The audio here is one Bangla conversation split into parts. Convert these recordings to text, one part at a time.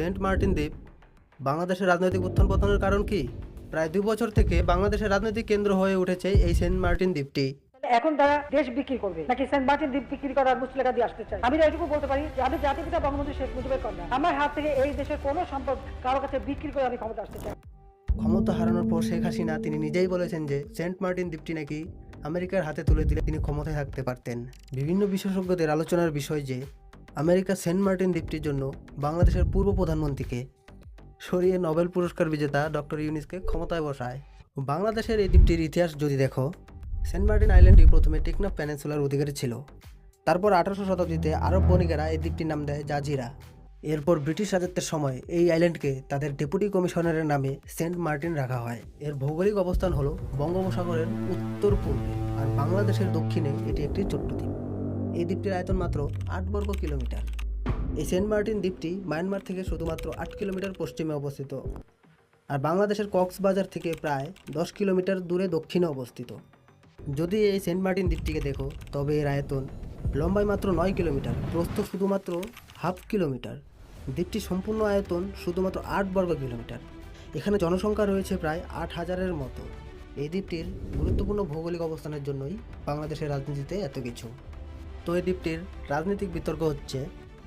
সেন্ট মার্টিন দ্বীপ বাংলাদেশের রাজনৈতিক উত্থান পতনের কারণ কি? প্রায় দুই বছর থেকে বাংলাদেশের রাজনৈতিক কেন্দ্র হয়ে উঠেছে এই সেন্ট মার্টিন দ্বীপটি। এখন তারা দেশ বিক্রি করবে নাকি সেন্ট মার্টিন দ্বীপ বিক্রি করার মুসলেখা দিয়ে আসতে চায়? আমি এটুকু বলতে পারি যে আমি জাতির পিতা বঙ্গবন্ধু শেখ মুজিবের কন্যা। আমার হাত থেকে এই দেশের কোনো সম্পদ কারও কাছে বিক্রি করে আমি ক্ষমতা আসতে চাই। ক্ষমতা হারানোর পর শেখ হাসিনা তিনি নিজেই বলেছেন যে সেন্ট মার্টিন দ্বীপটি নাকি আমেরিকার হাতে তুলে দিলে তিনি ক্ষমতায় থাকতে পারতেন। বিভিন্ন বিশেষজ্ঞদের আলোচনার বিষয় যে আমেরিকা সেন্ট মার্টিন দ্বীপটির জন্য বাংলাদেশের পূর্ব প্রধানমন্ত্রীকে সরিয়ে নোবেল পুরস্কার বিজেতা ডক্টর ইউনিসকে ক্ষমতায় বসায়। বাংলাদেশের এই দ্বীপটির ইতিহাস যদি দেখো, সেন্ট মার্টিন আইল্যান্ডটি প্রথমে টেকনাফ প্যানেন্সুলার অধিকারী ছিল। তারপর আঠারোশো শতাব্দীতে আরব বণিকেরা এই দ্বীপটির নাম দেয় জাজিরা। এরপর ব্রিটিশ রাজত্বের সময় এই আইল্যান্ডকে তাদের ডেপুটি কমিশনারের নামে সেন্ট মার্টিন রাখা হয়। এর ভৌগোলিক অবস্থান হলো বঙ্গোপসাগরের উত্তর পূর্বে আর বাংলাদেশের দক্ষিণে এটি একটি ছোট্ট দ্বীপ। এই দ্বীপটির আয়তন মাত্র আট বর্গ কিলোমিটার। এই সেন্ট মার্টিন দ্বীপটি মায়ানমার থেকে শুধুমাত্র আট কিলোমিটার পশ্চিমে অবস্থিত আর বাংলাদেশের কক্সবাজার থেকে প্রায় দশ কিলোমিটার দূরে দক্ষিণে অবস্থিত। যদি এই সেন্ট মার্টিন দ্বীপটিকে দেখো, তবে এর আয়তন লম্বায় মাত্র নয় কিলোমিটার, প্রস্থ শুধুমাত্র হাফ কিলোমিটার। দ্বীপটি সম্পূর্ণ আয়তন শুধুমাত্র আট বর্গ কিলোমিটার। এখানে জনসংখ্যা রয়েছে প্রায় আট হাজারের মতো। এই দ্বীপটির গুরুত্বপূর্ণ ভৌগোলিক অবস্থানের জন্যই বাংলাদেশের রাজনীতিতে এত কিছু। তো এই দ্বীপটির রাজনৈতিক বিতর্ক হচ্ছে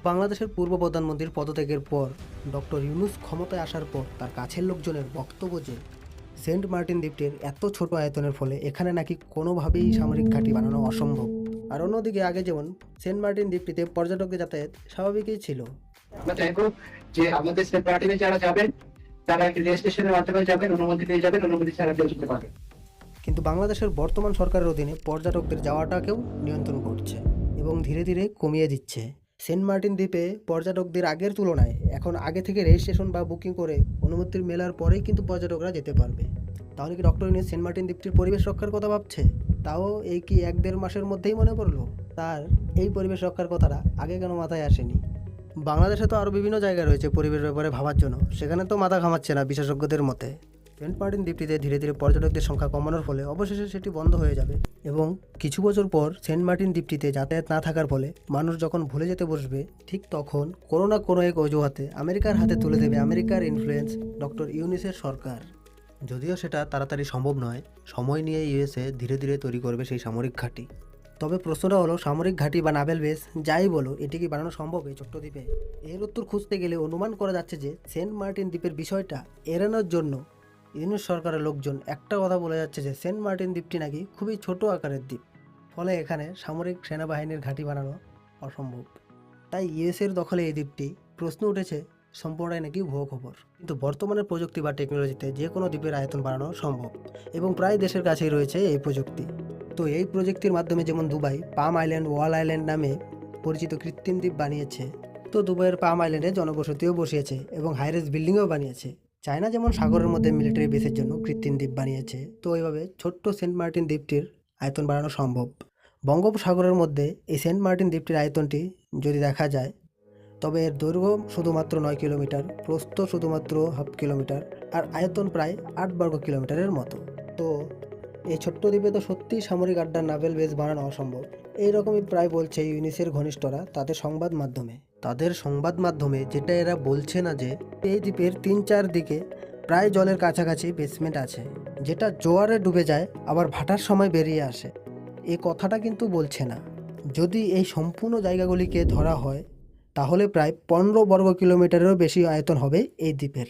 বাংলাদেশের পূর্ব প্রধানমন্ত্রীর পদত্যাগের পর ডক্টর ইউনুস ক্ষমতায় আসার পর তার কাছের লোকজনের বক্তব্য যে সেন্ট মার্টিন দ্বীপটির এত ছোট আয়তনের ফলে এখানে নাকি কোনোভাবেই সামরিক ঘাঁটি বানানো অসম্ভব। আর অন্যদিকে আগে যেমন সেন্ট মার্টিন দ্বীপটিতে পর্যটকদের যাতায়াত স্বাভাবিকই ছিল। যে আমাদের সেন্ট মার্টিনে যারা যাবেন তারা রেজিস্ট্রেশনের মাধ্যমে যাবেন অনুমতি দিয়ে যাবেন অনুমতি ছাড়া যেতে পারবেন কিন্তু বাংলাদেশের বর্তমান সরকারের অধীনে পর্যটকদের যাওয়াটাকেও নিয়ন্ত্রণ করছে। এবং ধীরে ধীরে কমিয়ে দিচ্ছে। সেন্ট মার্টিন দ্বীপে পর্যটকদের আগের তুলনায় এখন আগে থেকে রেজিস্ট্রেশন বা বুকিং করে অনুমতি মেলার পরেই কিন্তু পর্যটকরা যেতে পারবে। তাহলে কি ডক্টর ইউনিস সেন্ট মার্টিন দ্বীপটির পরিবেশ রক্ষার কথা ভাবছে? তাও এই কি এক দেড় মাসের মধ্যেই মনে পড়ল? তার এই পরিবেশ রক্ষার কথাটা আগে কেন মাথায় আসেনি? বাংলাদেশে তো আরও বিভিন্ন জায়গা রয়েছে পরিবেশ ব্যাপারে ভাবার জন্য। সেখানে তো মাথা ঘামাচ্ছে না বিশেষজ্ঞদের মতে। সেন্ট মার্টিন দ্বীপটিতে ধীরে ধীরে পর্যটকদের সংখ্যা কমানোর ফলে অবশেষে সেটি বন্ধ হয়ে যাবে। এবং কিছু বছর পর সেন্ট মার্টিন দ্বীপটিতে যাতায়াত না থাকার ফলে মানুষ যখন ভুলে যেতে বসবে, ঠিক তখন কোনো না কোনো এক অজুহাতে আমেরিকার হাতে তুলে দেবে আমেরিকার ইনফ্লুয়েন্স ডক্টর ইউনিসের সরকার। যদিও সেটা তাড়াতাড়ি সম্ভব নয়, সময় নিয়ে ইউএসএ ধীরে ধীরে তৈরি করবে সেই সামরিক ঘাঁটি। তবে প্রশ্নটা হলো, সামরিক ঘাঁটি বা নাভেল বেস যাই বলো, এটি কি বানানো সম্ভব এই ছোট্ট দ্বীপে? এর উত্তর খুঁজতে গেলে অনুমান করা যাচ্ছে যে সেন্ট মার্টিন দ্বীপের বিষয়টা এড়ানোর জন্য ইউনিট সরকারের লোকজন একটা কথা বলে যাচ্ছে যে সেন্ট মার্টিন দ্বীপটি নাকি খুবই ছোট আকারের দ্বীপ। ফলে এখানে সামরিক সেনাবাহিনীর ঘাঁটি বানানো অসম্ভব। তাই ইউএসের দখলে এই দ্বীপটি প্রশ্ন উঠেছে সম্পূর্ণটাই নাকি ভুয়ো খবর। কিন্তু বর্তমানে প্রযুক্তি বা টেকনোলজিতে যে কোনো দ্বীপের আয়তন বাড়ানো সম্ভব এবং প্রায় দেশের কাছেই রয়েছে এই প্রযুক্তি। তো এই প্রযুক্তির মাধ্যমে যেমন Dubai, palm island, world island নামে পরিচিত কৃত্রিম দ্বীপ বানিয়েছে, তো দুবাইয়ের পাম আইল্যান্ডে জনবসতিও বসিয়েছে এবং হাইরেস বিল্ডিংও বানিয়েছে। চায়না যেমন সাগরের মধ্যে মিলিটারি বেসের জন্য কৃত্রিম দ্বীপ বানিয়েছে, তো এইভাবে ছোট্ট সেন্ট মার্টিন দ্বীপটির আয়তন বাড়ানো সম্ভব। বঙ্গোপসাগরের মধ্যে এই সেন্ট মার্টিন দ্বীপটির আয়তনটি যদি দেখা যায়, তবে এর দৈর্ঘ্য শুধুমাত্র নয় কিলোমিটার, প্রস্থ শুধুমাত্র হাফ কিলোমিটার আর আয়তন প্রায় আট বর্গ কিলোমিটারের মতো। তো এই ছোট্ট দ্বীপে তো সত্যিই সামরিক আড্ডার নাভেল বেস বানানো অসম্ভব। এইরকমই প্রায় বলছে ইউনিসের ঘনিষ্ঠরা তাদের সংবাদ মাধ্যমে। তাদের সংবাদ মাধ্যমে যেটা এরা বলছে না যে, এই দ্বীপের তিন চার দিকে প্রায় জলের কাছাকাছি বেসমেন্ট আছে, যেটা জোয়ারে ডুবে যায়, আবার ভাটার সময় বেরিয়ে আসে। এ কথাটা কিন্তু বলছে না। যদি এই সম্পূর্ণ জায়গাগুলিকে ধরা হয়, তাহলে প্রায় পনেরো বর্গ কিলোমিটারেরও বেশি আয়তন হবে এই দ্বীপের।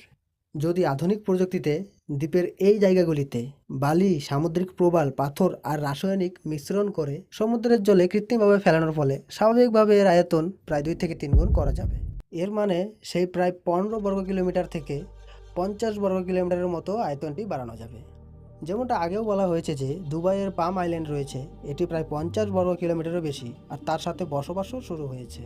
যদি আধুনিক প্রযুক্তিতে দ্বীপের এই জায়গাগুলিতে বালি, সামুদ্রিক প্রবাল, পাথর আর রাসায়নিক মিশ্রণ করে সমুদ্রের জলে কৃত্রিমভাবে ফেলানোর ফলে স্বাভাবিকভাবে এর আয়তন প্রায় দুই থেকে তিন গুণ করা যাবে। এর মানে সেই প্রায় পনেরো বর্গ কিলোমিটার থেকে পঞ্চাশ বর্গ কিলোমিটারের মতো আয়তনটি বাড়ানো যাবে। যেমনটা আগেও বলা হয়েছে যে দুবাইয়ের পাম আইল্যান্ড রয়েছে, এটি প্রায় পঞ্চাশ বর্গ কিলোমিটারও বেশি, আর তার সাথে বসবাসও শুরু হয়েছে।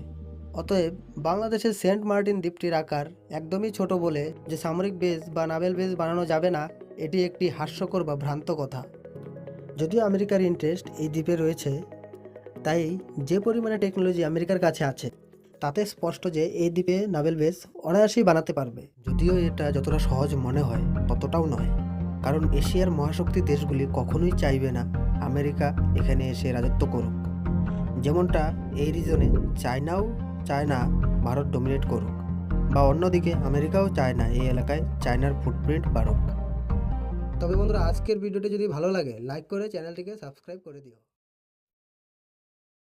অতএব বাংলাদেশের সেন্ট মার্টিন দ্বীপটির আকার একদমই ছোট বলে যে সামরিক বেস বা নাভেল বেস বানানো যাবে না, এটি একটি হাস্যকর বা ভ্রান্ত কথা। যদিও আমেরিকার ইন্টারেস্ট এই দ্বীপে রয়েছে, তাই যে পরিমাণে টেকনোলজি আমেরিকার কাছে আছে, তাতে স্পষ্ট যে এই দ্বীপে নাভেল বেস অনায়াসেই বানাতে পারবে। যদিও এটা যতটা সহজ মনে হয়, ততটাও নয়। কারণ এশিয়ার মহাশক্তি দেশগুলি কখনোই চাইবে না আমেরিকা এখানে এসে রাজত্ব করুক। যেমনটা এই রিজনে চায়নাও চায় না ভারত ডোমিনেট করুক বা অন্যদিকে আমেরিকাও চায় না এই এলাকায় চায়নার ফুটপ্রিন্ট বাড়ুক। তবে বন্ধুরা, আজকের ভিডিওটি যদি ভালো লাগে লাইক করে চ্যানেলটিকে সাবস্ক্রাইব করে দিও।